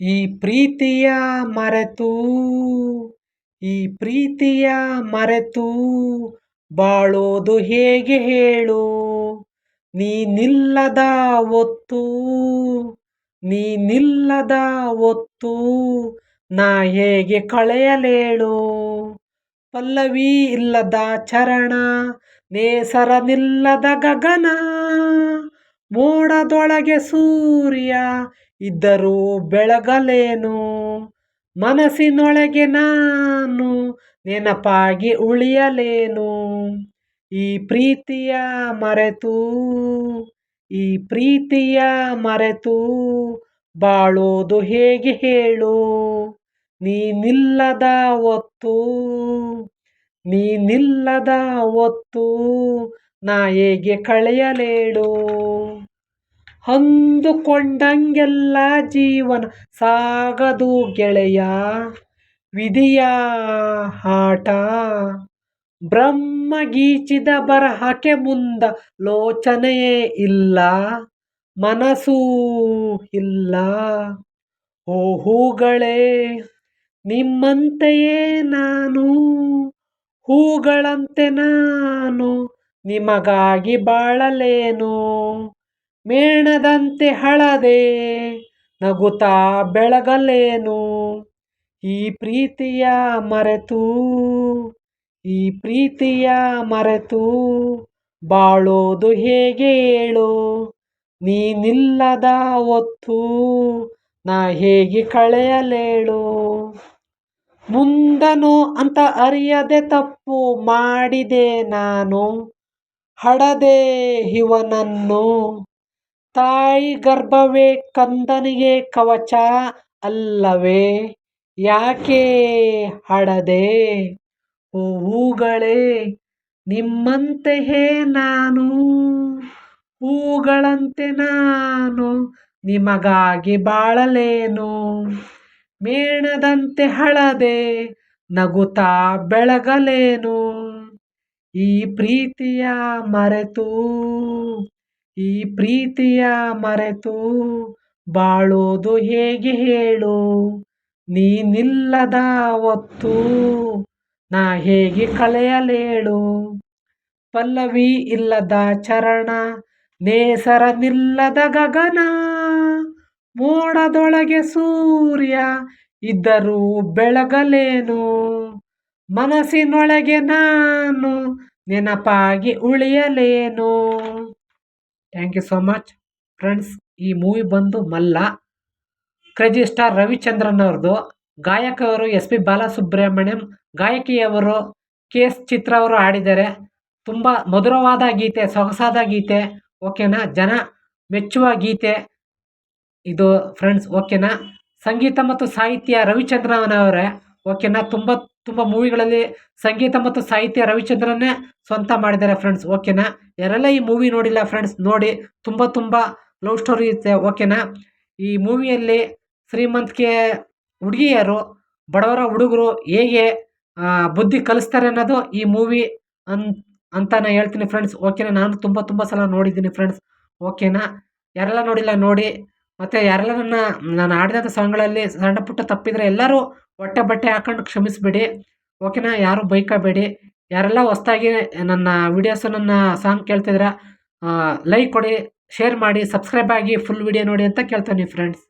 ಈ ಪ್ರೀತಿಯ ಮರೆತು, ಈ ಪ್ರೀತಿಯ ಮರೆತು ಬಾಳೋದು ಹೇಗೆ ಹೇಳು? ನೀನಿಲ್ಲದ ಒತ್ತು ನೀನಿಲ್ಲದ ಒತ್ತು ನಾ ಹೇಗೆ ಕಳೆಯಲೇಳು? ಪಲ್ಲವಿ ಇಲ್ಲದ ಚರಣ, ನೇಸರ ನಿಲ್ಲದ ಗಗನ, ಮೋಡದೊಳಗೆ ಸೂರ್ಯ ಇದ್ದರೂ ಬೆಳಗಲೇನು? ಮನಸ್ಸಿನೊಳಗೆ ನಾನು ನೆನಪಾಗಿ ಉಳಿಯಲೇನು? ಈ ಪ್ರೀತಿಯ ಮರೆತು, ಈ ಪ್ರೀತಿಯ ಮರೆತು ಬಾಳೋದು ಹೇಗೆ ಹೇಳು? ನೀನಿಲ್ಲದ ಹೊತ್ತು ನೀನಿಲ್ಲದ ಹೊತ್ತು ನಾ ಹೇಗೆ ಕಳೆಯಲೇಳು? ಅಂದುಕೊಂಡಂಗೆಲ್ಲ ಜೀವನ ಸಾಗದು ಗೆಳೆಯ. ವಿಧಿಯ ಆಟ ಬ್ರಹ್ಮ ಗೀಚಿದ ಬರಹಕ್ಕೆ ಮುಂದ ಲೋಚನೆಯೇ ಇಲ್ಲ. ಮನಸ್ಸೂ ಇಲ್ಲ. ಓ ನಿಮ್ಮಂತೆಯೇ ನಾನು. ಹೂಗಳಂತೆ ನಾನು ನಿಮಗಾಗಿ ಬಾಳಲೇನು. ಮೇಣದಂತೆ ಹಳದೆ ನಗುತಾ ಬೆಳಗಲೇನು ಈ ಪ್ರೀತಿಯ ಮರೆತು, ಈ ಪ್ರೀತಿಯ ಮರೆತು ಬಾಳೋದು ಹೇಗೆ ಹೇಳು? ನೀನಿಲ್ಲದ ಒತ್ತು ನಾ ಹೇಗೆ ಕಳೆಯಲೇಳು? ಮುಂದನು ಅಂತ ಅರಿಯದೆ ತಪ್ಪು ಮಾಡಿದೆ ನಾನು, ಹಡದೆ ಇವನನ್ನು ತಾಯಿ ಗರ್ಭವೇ ಕಂದನಿಗೆ ಕವಚ ಅಲ್ಲವೇ? ಯಾಕೆ ಹಡದೆ? ಹೂಗಳೇ, ನಿಮ್ಮಂತೆಯೇ ನಾನು. ಹೂಗಳಂತೆ ನಾನು ನಿಮಗಾಗಿ ಬಾಳಲೇನು. ಮೇಣದಂತೆ ಹಳದೆ ನಗುತ್ತಾ ಬೆಳಗಲೇನು. ಈ ಪ್ರೀತಿಯ ಮರೆತು ಈ ಪ್ರೀತಿಯ ಮರೆತು ಬಾಳೋದು ಹೇಗೆ ಹೇಳು? ನೀನಿಲ್ಲದ ಹೊತ್ತು ನಾ ಹೇಗೆ ಕಳೆಯಲೇಳು? ಪಲ್ಲವಿ ಇಲ್ಲದ ಚರಣ, ನೇಸರ ನಿಲ್ಲದ ಗಗನ, ಮೋಡದೊಳಗೆ ಸೂರ್ಯ ಇದ್ದರೂ ಬೆಳಗಲೇನು? ಮನಸ್ಸಿನೊಳಗೆ ನಾನು ನೆನಪಾಗಿ ಉಳಿಯಲೇನು? Thank you so much friends ಈ ಮೂವಿ ಬಂದು ಮಲ್ಲ. ಕ್ರೇಜಿ ಸ್ಟಾರ್ ರವಿಚಂದ್ರನ್ ಅವ್ರದ್ದು ಗಾಯಕವರು ಎಸ್ ಪಿ ಬಾಲಸುಬ್ರಹ್ಮಣ್ಯಂ. ಗಾಯಕಿಯವರು ಕೆ ಎಸ್ ಚಿತ್ರ ಅವರು ಆಡಿದ್ದಾರೆ ತುಂಬ ಮಧುರವಾದ ಗೀತೆ, ಸೊಗಸಾದ ಗೀತೆ. ಓಕೆನಾ ಜನ ಮೆಚ್ಚುವ ಗೀತೆ. ಇದು ಫ್ರೆಂಡ್ಸ್ ಓಕೆನಾ ಸಂಗೀತ ಮತ್ತು ಸಾಹಿತ್ಯ ರವಿಚಂದ್ರನವರೇ. ಓಕೆನಾ ತುಂಬ ತುಂಬ ಮೂವಿಗಳಲ್ಲಿ ಸಂಗೀತ ಮತ್ತು ಸಾಹಿತ್ಯ ರವಿಚಂದ್ರನ್ನೇ ಸ್ವಂತ ಮಾಡಿದ್ದಾರೆ ಫ್ರೆಂಡ್ಸ್ ಓಕೆನಾ ಯಾರೆಲ್ಲ ಈ ಮೂವಿ ನೋಡಿಲ್ಲ ಫ್ರೆಂಡ್ಸ್ ನೋಡಿ, ತುಂಬ ತುಂಬ ಲವ್ ಸ್ಟೋರಿ ಇರುತ್ತೆ ಓಕೆನಾ ಈ ಮೂವಿಯಲ್ಲಿ ಶ್ರೀಮಂತಿಕೆ ಹುಡುಗಿಯರು ಬಡವರ ಹುಡುಗರು ಹೇಗೆ ಬುದ್ಧಿ ಕಲಿಸ್ತಾರೆ ಅನ್ನೋದು ಈ ಮೂವಿ ಅಂತ ನಾನು ಹೇಳ್ತೀನಿ ಫ್ರೆಂಡ್ಸ್ ಓಕೆನಾ ನಾನು ತುಂಬ ತುಂಬ ಸಲ ನೋಡಿದ್ದೀನಿ ಫ್ರೆಂಡ್ಸ್ ಓಕೆನಾ ಯಾರೆಲ್ಲ ನೋಡಿಲ್ಲ, ನೋಡಿ ಮತ್ತು ಯಾರೆಲ್ಲ ನನ್ನ ನಾನು ಆಡಿದಂಥ ಸಾಂಗ್ಗಳಲ್ಲಿ ಸಣ್ಣ ಪುಟ್ಟ ತಪ್ಪಿದ್ರೆ ಎಲ್ಲರೂ ಹೊಟ್ಟೆ ಬಟ್ಟೆ ಹಾಕೊಂಡು ಕ್ಷಮಿಸಿಬಿಡಿ. ಓಕೆನಾ? ಯಾರೂ ಬೈಕಬೇಡಿ. ಯಾರೆಲ್ಲ ಹೊಸ್ದಾಗಿ ನನ್ನ ವೀಡಿಯೋಸು ನನ್ನ ಸಾಂಗ್ ಕೇಳ್ತಿದ್ರೆ ಲೈಕ್ ಕೊಡಿ, ಶೇರ್ ಮಾಡಿ, ಸಬ್ಸ್ಕ್ರೈಬ್ ಆಗಿ ಫುಲ್ ವೀಡಿಯೋ ನೋಡಿ ಅಂತ ಕೇಳ್ತೀನಿ ಫ್ರೆಂಡ್ಸ್